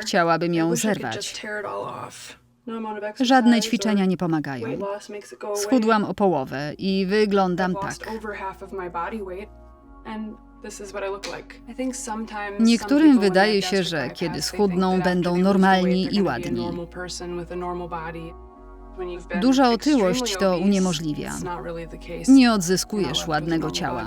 Chciałabym ją zerwać. Żadne ćwiczenia nie pomagają. Schudłam o połowę i wyglądam tak. Niektórym wydaje się, że kiedy schudną, będą normalni i ładni. Duża otyłość to uniemożliwia. Nie odzyskujesz ładnego ciała.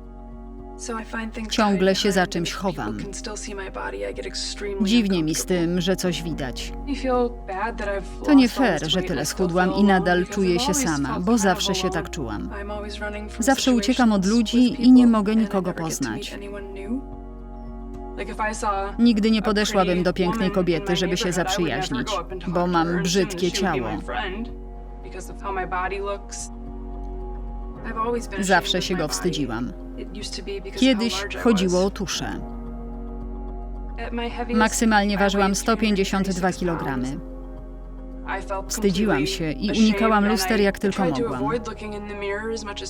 Ciągle się za czymś chowam. Dziwnie mi z tym, że coś widać. To nie fair, że tyle schudłam i nadal czuję się sama, bo zawsze się tak czułam. Zawsze uciekam od ludzi i nie mogę nikogo poznać. Nigdy nie podeszłabym do pięknej kobiety, żeby się zaprzyjaźnić, bo mam brzydkie ciało. Zawsze się go wstydziłam. Kiedyś chodziło o tuszę. Maksymalnie ważyłam 152 kg. Wstydziłam się i unikałam luster jak tylko mogłam.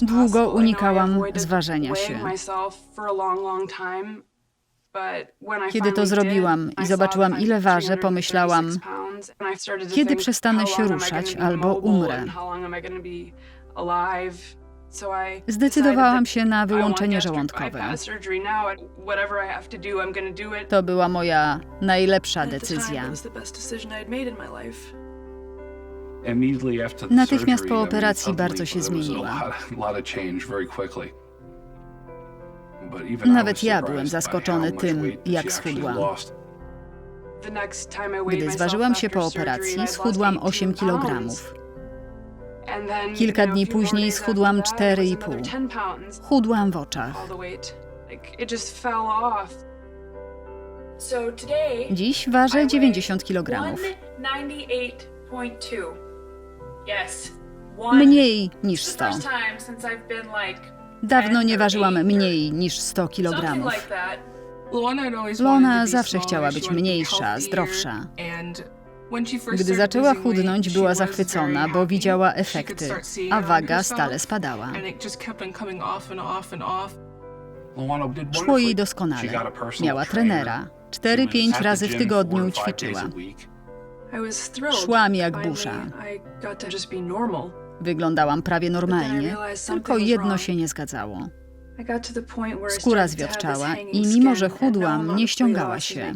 Długo unikałam zważenia się. Kiedy to zrobiłam i zobaczyłam, ile ważę, pomyślałam, Kiedy przestanę się ruszać albo umrę? Zdecydowałam się na wyłączenie żołądkowe. To była moja najlepsza decyzja. Natychmiast po operacji bardzo się zmieniła. Nawet ja byłem zaskoczony tym, jak schudłam. Gdy zważyłam się po operacji, schudłam 8 kg. Kilka dni później schudłam 4,5. Chudłam w oczach. Dziś ważę 90 kg. Mniej niż 100. Dawno nie ważyłam mniej niż 100 kg. Lona zawsze chciała być mniejsza, zdrowsza. Gdy zaczęła chudnąć, była zachwycona, bo widziała efekty, a waga stale spadała. Szło jej doskonale. Miała trenera. 4-5 razy w tygodniu ćwiczyła. Szłam jak burza. Wyglądałam prawie normalnie, tylko jedno się nie zgadzało. Skóra zwiotczała i mimo, że chudłam, nie ściągała się.